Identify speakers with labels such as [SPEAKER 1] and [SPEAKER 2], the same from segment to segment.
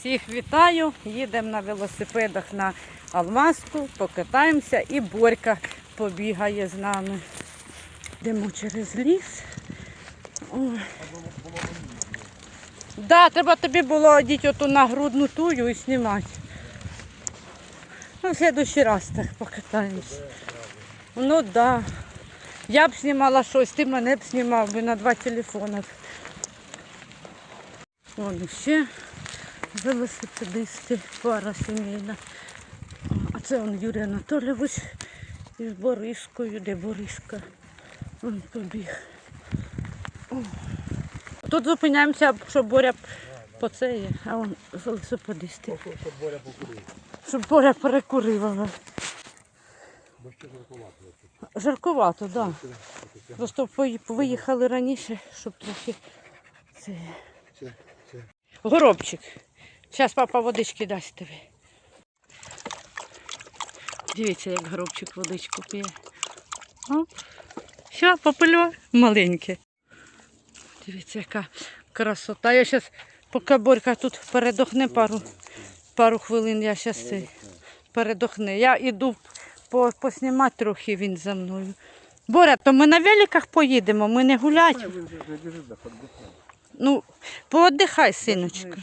[SPEAKER 1] Всіх вітаю, їдемо на велосипедах на Алмазку, покатаємося і Борька побігає з нами. Йдемо через ліс. Ой. Да, треба тобі було одіти оту нагрудну тую і знімати. Ну, в следующий раз так покатаємось. Ну да. Я б знімала щось, ти мене б знімав би на два телефони. Вон ще велосипедисти, пара сімейна. А це он Юрій Анатолійович із Борискою. Де Бориска? Він побіг. Тут зупиняємося, щоб Боря по це є, а он велосипедисти.
[SPEAKER 2] Щоб Боря покурив.
[SPEAKER 1] Щоб Боря перекурив.
[SPEAKER 2] Бо ще жаркувато.
[SPEAKER 1] Жаркувато, так. Да. Просто виїхали раніше, щоб трохи це. Горобчик. Зараз папа водички дасть тобі. Дивіться, як горобчик водичку п'є. Що, попильо? Маленьке. Дивіться, яка красота. Я зараз, поки Борька тут передохне пару, пару хвилин, я зараз передохне. Я йду по, поснімати трохи він за мною. Боря, то ми на великах поїдемо, ми не гулять. Ну, пооддихай, синочка.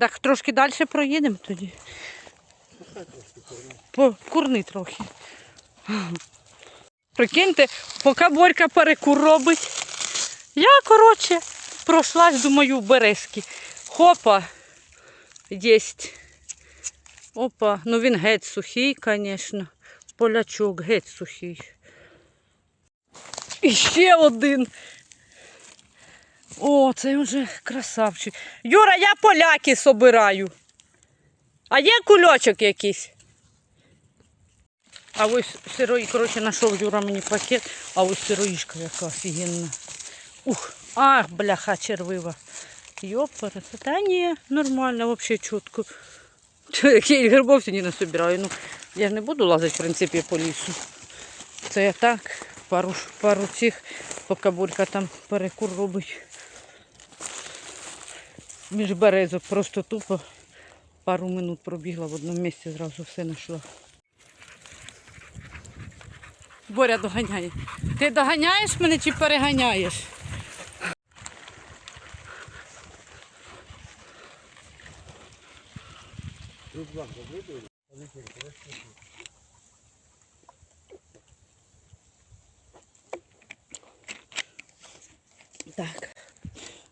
[SPEAKER 1] Так трошки далі проїдемо тоді. Покурни трохи. Прикиньте, поки Борька перекур робить. Я, коротше, пройшлась, думаю, в березки. Хопа, єсть. Опа, ну він геть сухий, звісно. Полячок геть сухий. І ще один. О, це вже красавчик. Юра, я поляки собираю. А є кульочок якийсь? А ось сирої, коротше, знайшов Юра мені пакет, а ось сироїшка яка офігенна. Ух, ах, бляха, червива. Йопара, та ні, нормально, взагалі чітко. Чо, як я і грибов сьогодні не собираю. Ну, я ж не буду лазити, в принципі, по лісу. Це я так, пару, пару цих, поки Борька там перекур робить. Між березок просто тупо пару минут пробігла в одному місці, зразу все знайшла. Боря доганяє. Ти доганяєш мене чи переганяєш?
[SPEAKER 2] Тут два
[SPEAKER 1] Так,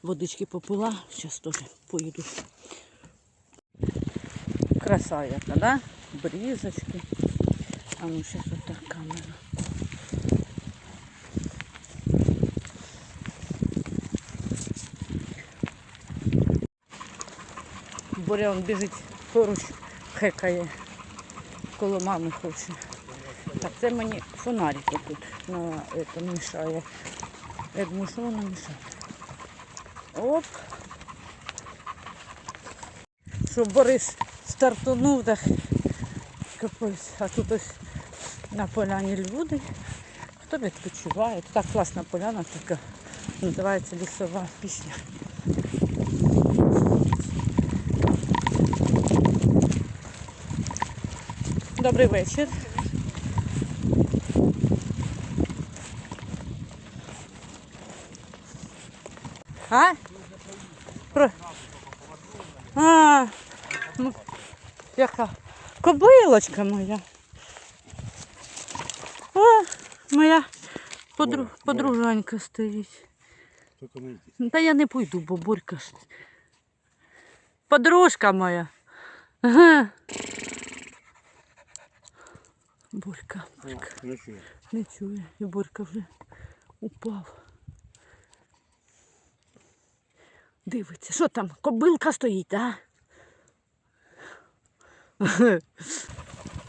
[SPEAKER 1] водички попила, зараз теж поїду. Краса яка, да? Брізочки. А ну зараз отак камера. Боря он біжить поруч, хекає, коло мами хоче. Так, це мені фонарик тут на це мішає. Я думаю, що воно мішає. Оп. Що Борис стартунув, так капець. А тут ось на поляні люди. Хто відпочиває? Так класна поляна така. Називається лісова пісня. Добрий вечір. А? Про... А, ну, яка? Кобилочка моя. О, моя подру... подружанька стоїть. Та я не пойду, бо Борька ж. Подружка моя. Ага. Борька, Борька.
[SPEAKER 2] Не чує.
[SPEAKER 1] Не чує. І Борька вже упав. Дивиться, що там? Кобилка стоїть, а?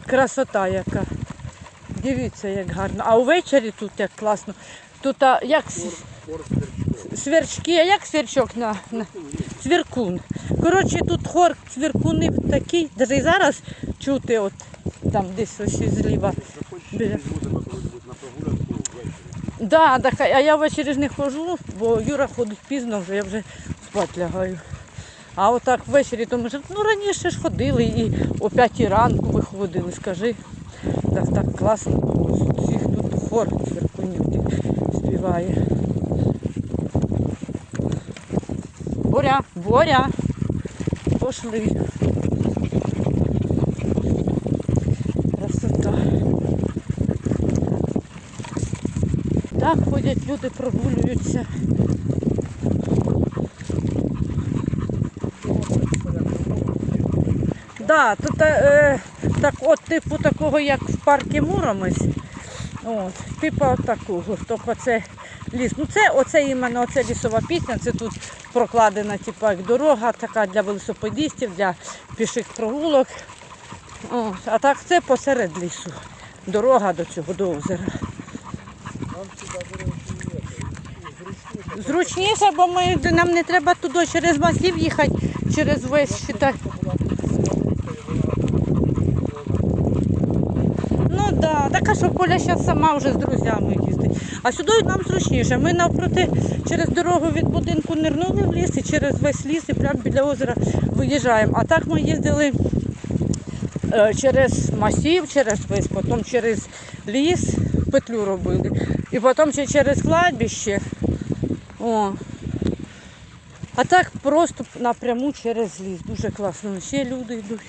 [SPEAKER 1] Красота яка. Дивіться, як гарно. А увечері тут як класно. Тут а, як сверчки, а як сверчок на, на... цвіркун. Коротше, тут хор цвіркунів такий, навіть зараз чути от там десь ось зліва.
[SPEAKER 2] Захочеш,
[SPEAKER 1] Біля.
[SPEAKER 2] будемо коли-небудь на прогулянку ввечері.
[SPEAKER 1] Да, так, а я ввечері ж не ходжу, бо Юра ходить пізно вже, я вже спати лягаю. А отак ввечері, то ми ж ну раніше ж ходили і о п'ятій ранку виходили, скажи. Так, так класно було. Всіх тут хор цвіркунів співає. Боря, Боря. Пошли. Красота. Так ходять люди, прогулюються. Да, тут е, так от типу такого, як в парку Муромець. От, типу такого. Тільки це ліс. Ну це оце іменно оце лісова пісня, це тут прокладена типу, як дорога така для велосипедистів, для піших прогулок. От, а так це посеред лісу. Дорога до цього, до озера. Зручніше, бо ми, нам не треба туди через масів їхати, через весь считай. Ну да, така що Поля зараз сама вже з друзями їздить. А сюди нам зручніше. Ми навпроти через дорогу від будинку нирнули в ліс і через весь ліс і прямо біля озера виїжджаємо. А так ми їздили е, через масів, через весь, потім через ліс петлю робили. І потім ще через кладбище. О. А так просто напряму через ліс. Дуже класно. Ще люди йдуть.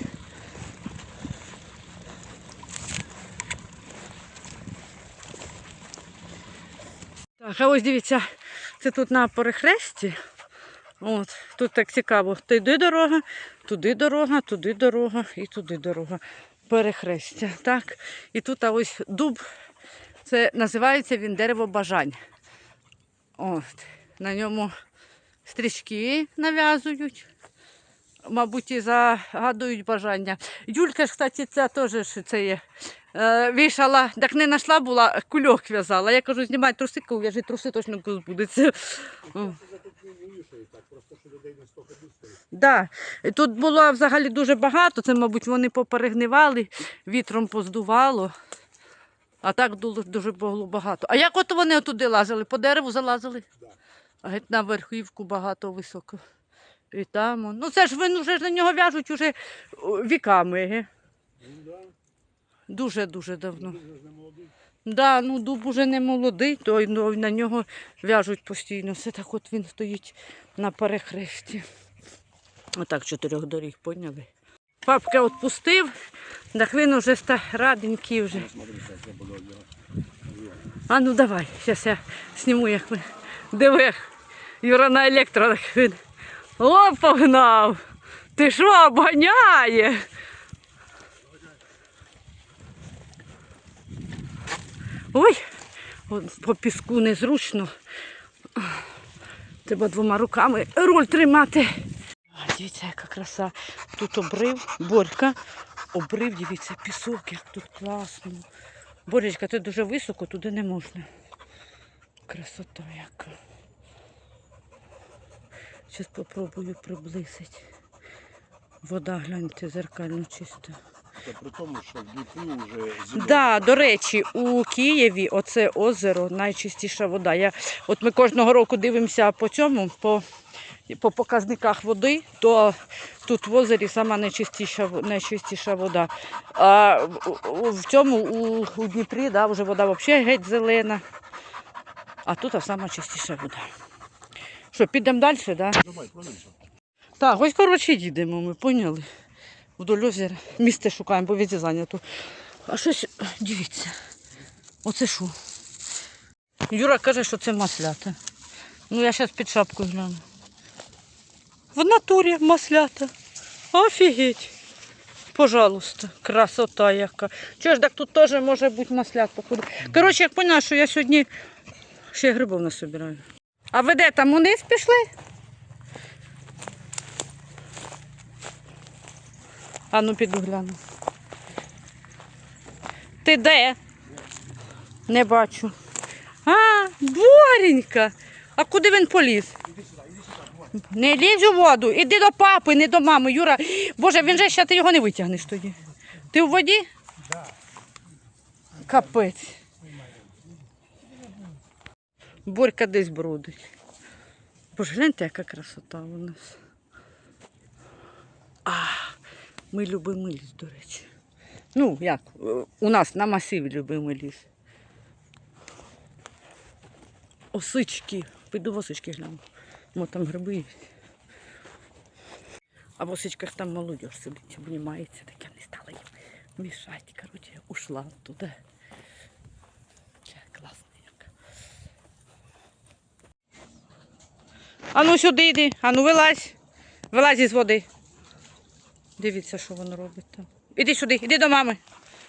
[SPEAKER 1] Так, а ось дивіться, це тут на перехресті. От, тут так цікаво. Туди дорога, туди дорога, туди дорога і туди дорога. Перехрестя. Так. І тут а ось дуб. Це називається він дерево бажань. От. На ньому стрічки нав'язують. Мабуть, і загадують бажання. Юлька ж, кстати, це теж це є. Е, так не знайшла була, кульок в'язала. Я кажу, знімай трусики, ув'яжи труси, точно збудеться. Да. Тут було взагалі дуже багато, це, мабуть, вони поперегнивали, вітром поздувало. А так дуже було багато. А як от вони отуди лазили? По дереву залазили? А геть на верхівку багато високо. І там. Ну це ж ви вже на нього в'яжуть уже віками. ге. Дуже-дуже давно. Да, ну дуб уже не молодий, то ну, на нього в'яжуть постійно. Все так от він стоїть на перехресті. Отак чотирьох доріг, поняли? Папка відпустив, так він уже ста раденький вже. А ну давай, зараз я зніму, як ми. Диви, Юра на електро він. О, погнав! Ти що, обганяє? Ой, по піску незручно. Треба двома руками руль тримати. Дивіться, яка краса. Тут обрив, борька. Обрив, дивіться, пісок, як тут класно. Боречка, це дуже високо, туди не можна. Красота яка. Зараз спробую приблизити. Вода, гляньте, зеркально чиста.
[SPEAKER 2] Це при тому, що в Дніпрі вже зима.
[SPEAKER 1] Да, до речі, у Києві оце озеро найчистіша вода. Я, от ми кожного року дивимося по цьому, по, по показниках води, то тут в озері сама найчистіша, найчистіша вода. А в, в цьому у, у Дніпрі да, вже вода взагалі геть зелена. А тут а сама чистіша вода. Що, підемо далі, так? Да? Так, ось коротше їдемо, ми поняли. Вдоль озера. Місце шукаємо, бо везде зайнято. А щось, дивіться. Оце що? Юра каже, що це маслята. Ну я зараз під шапкою гляну. В натурі маслята. Офігеть. Пожалуйста, красота яка. Чого ж так тут теж може бути маслят, походу. Коротше, як поняла, що я сьогодні ще грибов насобираю. А ви де там униз пішли? А ну піду гляну. Ти де? Не бачу. А, Боренька. А куди він поліз? Не лізь у воду. Іди до папи, не до мами. Юра. Боже, він же ще ти його не витягнеш тоді. Ти в воді? Капець. Борька десь бродить. Боже, гляньте, яка красота у нас. Ми любимо ліс, до речі. Ну, як, у нас на масиві любимо ліс. Осички. Піду в осички гляну. Мо там гриби є. А в осичках там молодь сидить, обнімається, так я не стала їм мішати. Коротше, ушла туди. Класно як. А ну сюди йди, а ну вилазь. Вилазь із води. Дивіться, що воно робить там. Іди сюди, іди до мами.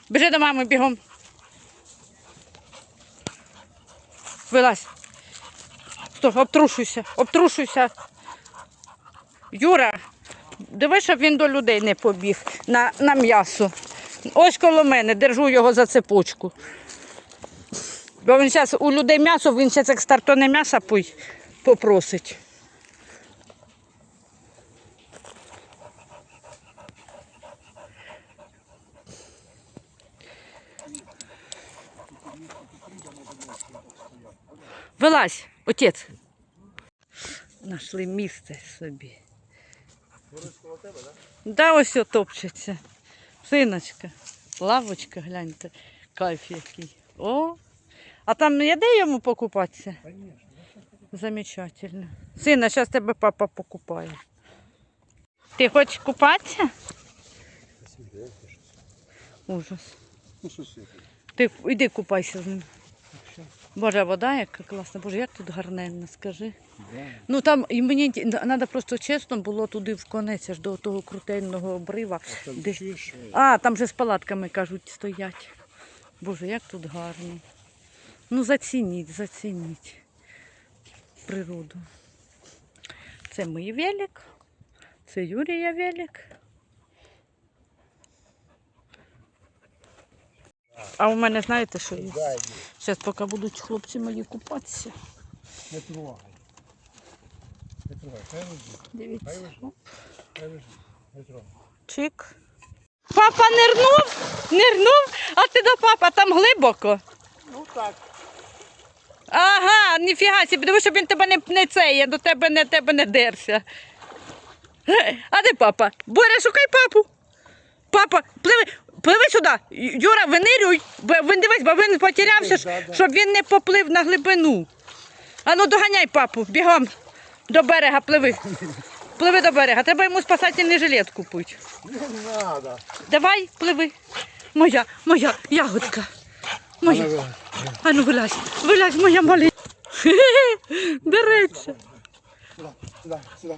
[SPEAKER 1] Біжи до мами бігом. Вилазь. Стой, обтрушуйся, обтрушуйся. Юра, диви, щоб він до людей не побіг на, на м'ясо. Ось коло мене, держу його за цепочку. Бо він зараз у людей м'ясо, він зараз як стартоне м'ясо попросить. Вилазь, отець. Нашли місце собі. Да, ось о топчеться. Синочка, лавочка, гляньте, кайф який. О, а там є де йому покупатися? Замечательно. Сина, зараз тебе папа покупає. Ти хочеш купатися? Ужас.
[SPEAKER 2] Ну?
[SPEAKER 1] Ти йди купайся з ним. Боже, вода яка класна. Боже, як тут гарненно, скажи. Ну там і мені треба просто чесно було туди в конець, аж до того крутельного обрива. Де... А, там же з палатками кажуть стоять. Боже, як тут гарно. Ну зацініть, зацініть природу. Це мій велик, це Юрія велик. А у мене знаєте, що є? Зараз поки будуть хлопці мої купатися.
[SPEAKER 2] не трогай. Не трогай, хай лежить,
[SPEAKER 1] Дивіться.
[SPEAKER 2] хай лежить, не трогай.
[SPEAKER 1] Чик. Папа нирнув, нирнув, а ти до папа там глибоко.
[SPEAKER 2] Ну так.
[SPEAKER 1] Ага, ніфіга собі, диви, щоб він тебе не, не це, я до тебе не, тебе не дерся. А де папа? Боря, шукай папу. Папа, пливи, пливи сюди. Юра, винирюй, він дивись, бо він потерявся, щоб він не поплив на глибину. А ну доганяй папу, бігом до берега пливи. Пливи до берега, треба йому спасательний жилет купити.
[SPEAKER 2] Не надо.
[SPEAKER 1] Давай, пливи. Моя, моя ягодка. Моя. А ну вилазь, вилазь, моя маленька. Береться.
[SPEAKER 2] Сюда, сюда, сюда.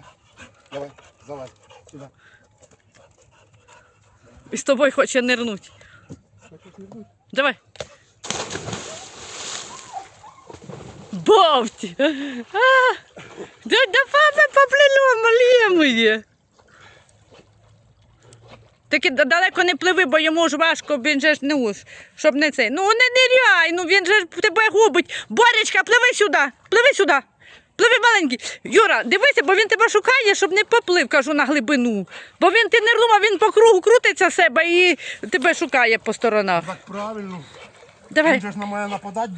[SPEAKER 2] Давай, залазь, сюда.
[SPEAKER 1] І з тобою хоче нирнуть. Давай. Бовті. Да, папа поплило, малє моє. Таки далеко не пливи, бо йому ж важко, він же ж не уж, щоб не цей. Ну не ниряй, ну він же тебе губить. Боречка, пливи сюди, пливи сюди. Пливи маленький. Юра, дивися, бо він тебе шукає, щоб не поплив, кажу, на глибину. Бо він ти не думав, він по кругу крутиться себе і тебе шукає по сторонах.
[SPEAKER 2] Так правильно.
[SPEAKER 1] Давай.
[SPEAKER 2] Він же ж на мене нападати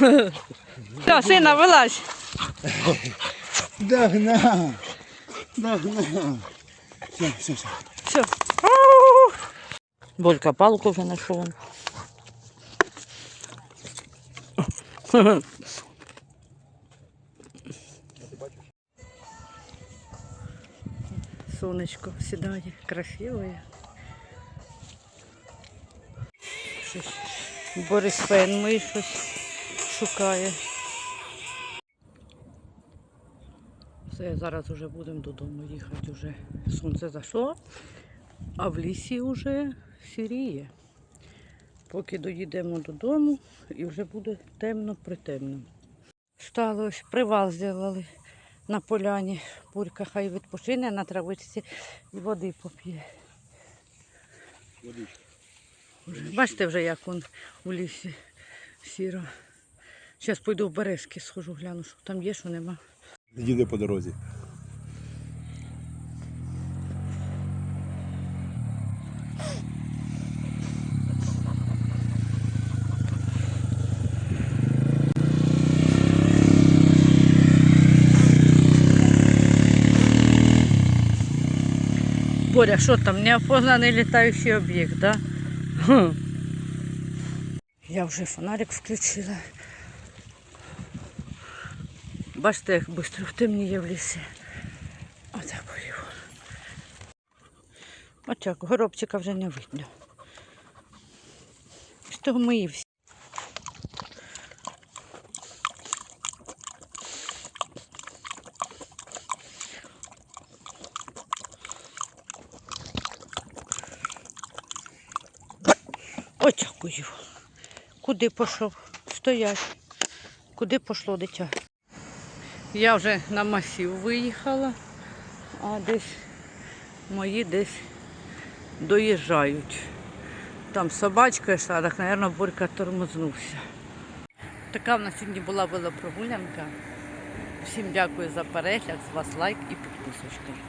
[SPEAKER 2] буде.
[SPEAKER 1] Все, сина, вилазь.
[SPEAKER 2] Догнав. Догнав. Все, все, все.
[SPEAKER 1] Все. Болько палку вже знайшов. Сонечко сідає, красиве. Борис Фен мій щось шукає. Все, зараз вже будемо додому їхати. Вже сонце зайшло, а в лісі вже сіріє. Поки доїдемо додому і вже буде темно притемно. Стало ось привал зробили на поляні. Бурька хай відпочине на травичці і води поп'є. Бачите вже, як он у лісі сіро. Зараз пойду в березки схожу, гляну, що там є, що нема.
[SPEAKER 2] Їде по дорозі.
[SPEAKER 1] Боря, що там, неопознаний літаючий об'єкт, да? Я вже фонарик включила. Бачите, як швидко темніє в лісі. Отак поліво. Отак, горобчика вже не видно. З того мої всі. Очакую. Куди пішов? Стоять. Куди пішло дитя? Я вже на масів виїхала, а десь мої десь доїжджають. Там собачка йшла, так, мабуть, Борька тормознувся. Така в нас сьогодні була велопрогулянка. Всім дякую за перегляд, з вас лайк і підписочка.